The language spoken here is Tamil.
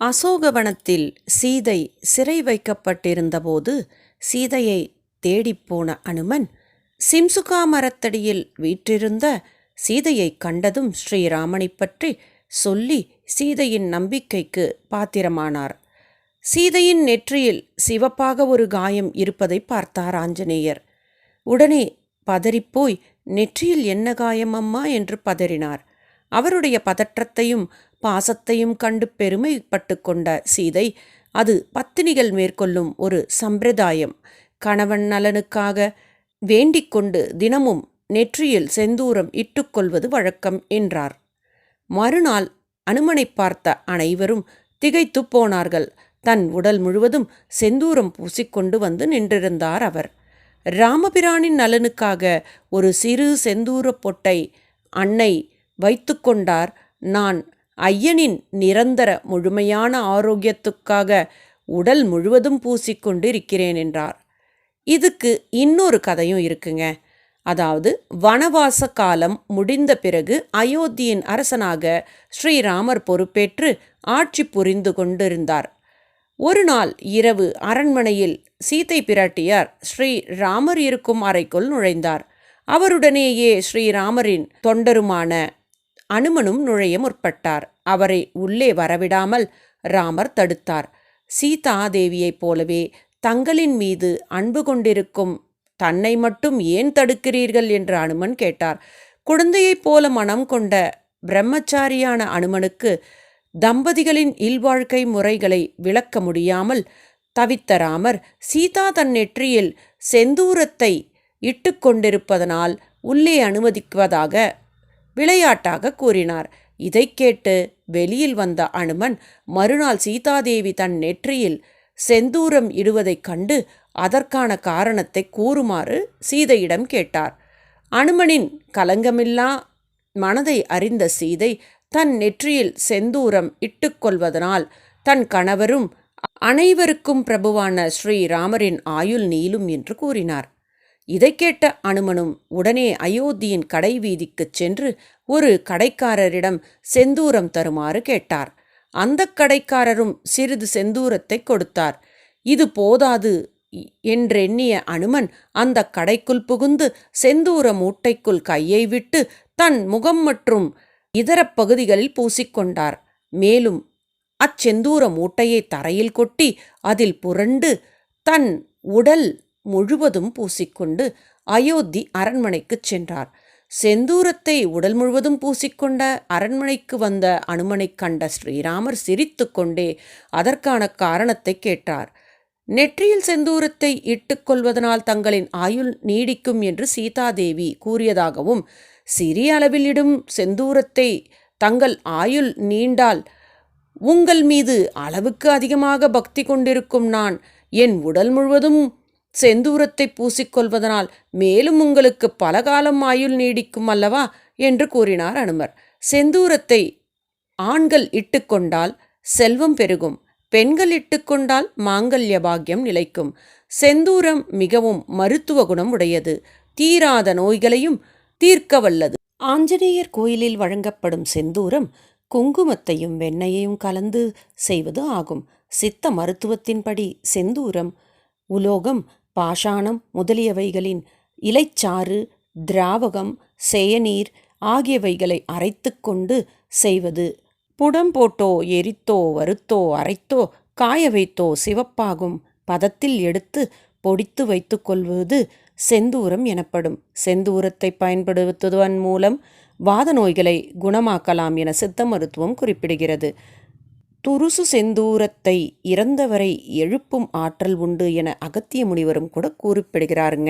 அசோகவனத்தில் சீதை சிறை வைக்கப்பட்டிருந்தபோது சீதையை தேடிப்போன அனுமன் சிம்சுகா மரத்தடியில் வீற்றிருந்த சீதையைக் கண்டதும் ஸ்ரீராமனைப் பற்றி சொல்லி சீதையின் நம்பிக்கைக்கு பாத்திரமானார். சீதையின் நெற்றியில் சிவப்பாக ஒரு காயம் இருப்பதை பார்த்தார் ஆஞ்சநேயர். உடனே பதறிப்போய் நெற்றியில் என்ன காயம் அம்மா? என்று பதறினார். அவருடைய பதற்றத்தையும் பாசத்தையும் கண்டு பெருமைப்பட்டு கொண்ட சீதை அது பத்தினிகள் மேற்கொள்ளும் ஒரு சம்பிரதாயம். கணவன் நலனுக்காக வேண்டிக் கொண்டு தினமும் நெற்றியில் செந்தூரம் இட்டுக்கொள்வது வழக்கம் என்றார். மறுநாள் அனுமனை பார்த்த அனைவரும் திகைத்து போனார்கள். தன் உடல் முழுவதும் செந்தூரம் பூசிக்கொண்டு வந்து நின்றிருந்தார் அவர். ராமபிரானின் நலனுக்காக ஒரு சிறு செந்தூரப் பொட்டை அன்னை வைத்துக்கொண்டார் நான் ஐயனின் நிரந்தர முழுமையான ஆரோக்கியத்துக்காக உடல் முழுவதும் பூசிக்கொண்டு இருக்கிறேன் என்றார். இதுக்கு இன்னொரு கதையும் இருக்குங்க. அதாவது வனவாச காலம் முடிந்த பிறகு அயோத்தியின் அரசனாக ஸ்ரீராமர் பொறுப்பேற்று ஆட்சி புரிந்து கொண்டிருந்தார். ஒரு நாள் இரவு அரண்மனையில் சீதை பிராட்டியார் ஸ்ரீ ராமர் இருக்கும் அறைக்குள் நுழைந்தார். அவருடனேயே ஸ்ரீராமரின் தொண்டருமான அனுமனும் நுழைய முற்பட்டார். அவரை உள்ளே வரவிடாமல் ராமர் தடுத்தார். சீதா தேவியைப் போலவே தங்களின் மீது அன்பு கொண்டிருக்கும் தன்னை மட்டும் ஏன் தடுக்கிறீர்கள்? என்று அனுமன் கேட்டார். குழந்தையைப் போல மனம் கொண்ட பிரம்மச்சாரியான அனுமனுக்கு தம்பதிகளின் இல்வாழ்க்கை முறைகளை விளக்க முடியாமல் தவித்த ராமர் சீதா தன் நெற்றியில் செந்தூரத்தை இட்டுக்கொண்டிருப்பதனால் உள்ளே அனுமதிக்குவதாக விளையாட்டாக கூறினார். இதை கேட்டு வெளியில் வந்த அனுமன் மறுநாள் சீதாதேவி தன் நெற்றியில் செந்தூரம் இடுவதைக் கண்டு அதற்கான காரணத்தை கூறுமாறு சீதையிடம் கேட்டார். அனுமனின் கலங்கமில்லா மனதை அறிந்த சீதை தன் நெற்றியில் செந்தூரம் இட்டுக்கொள்வதனால் தன் கணவரும் அனைவருக்கும் பிரபுவான ஸ்ரீராமரின் ஆயுள் நீளும் என்று கூறினார். இதை கேட்ட அனுமனும் உடனே அயோத்தியின் கடை வீதிக்குச் சென்று ஒரு கடைக்காரரிடம் செந்தூரம் தருமாறு கேட்டார். அந்த கடைக்காரரும் சிறிது செந்தூரத்தை கொடுத்தார். இது போதாது என்றெண்ணிய அனுமன் அந்த கடைக்குள் புகுந்து செந்தூர மூட்டைக்குள் கையை விட்டு தன் முகம் மற்றும் இதர பகுதிகளில் பூசிக்கொண்டார். மேலும் அச்செந்தூர மூட்டையை தரையில் கொட்டி அதில் புரண்டு தன் உடல் முழுவதும் பூசிக்கொண்டு அயோத்தி அரண்மனைக்குச் சென்றார். செந்தூரத்தை உடல் முழுவதும் பூசிக்கொண்ட அரண்மனைக்கு வந்த அனுமனைக் கண்ட ஸ்ரீராமர் சிரித்து கொண்டே அதற்கான காரணத்தை கேட்டார். நெற்றியில் செந்தூரத்தை இட்டுக்கொள்வதனால் தங்களின் ஆயுள் நீடிக்கும் என்று சீதாதேவி கூறியதாகவும் சிறிய அளவில் இடும் செந்தூரத்தை தங்கள் ஆயுள் நீண்டால் உங்கள் மீது அளவுக்கு அதிகமாக பக்தி கொண்டிருக்கும் நான் என் உடல் முழுவதும் செந்தூரத்தை பூசிக்கொள்வதனால் மேலும் உங்களுக்கு பல காலம் ஆயுள் நீடிக்கும் அல்லவா? என்று கூறினார் அனுமர். செந்தூரத்தை ஆண்கள் இட்டுக்கொண்டால் செல்வம் பெருகும் பெண்கள் இட்டுக்கொண்டால் மாங்கல்ய பாக்கியம் நிலைக்கும். செந்தூரம் மிகவும் மருத்துவ குணம் உடையது தீராத நோய்களையும் தீர்க்க வல்லது ஆஞ்சநேயர் கோயிலில் வழங்கப்படும் செந்தூரம் குங்குமத்தையும் வெண்ணையையும் கலந்து செய்வது ஆகும். சித்த மருத்துவத்தின்படி செந்தூரம் உலோகம் பாஷாணம் முதலியவைகளின் இலைச்சாறு திராவகம் செயநீர் ஆகியவைகளை அரைத்து கொண்டு செய்வது. புடம் போட்டோ எரித்தோ வறுத்தோ அரைத்தோ காய வைத்தோ சிவப்பாகும். பதத்தில் எடுத்து பொடித்து வைத்து கொள்வது செந்தூரம் எனப்படும். செந்தூரத்தை பயன்படுத்துவதன் மூலம் வாத நோய்களை குணமாக்கலாம் என சித்த மருத்துவம் குறிப்பிடுகிறது. துருசு செந்தூரத்தை இறந்தவரை எழுப்பும் ஆற்றல் உண்டு என அகத்திய முனிவரும் கூட குறிப்பிடுகிறாருங்க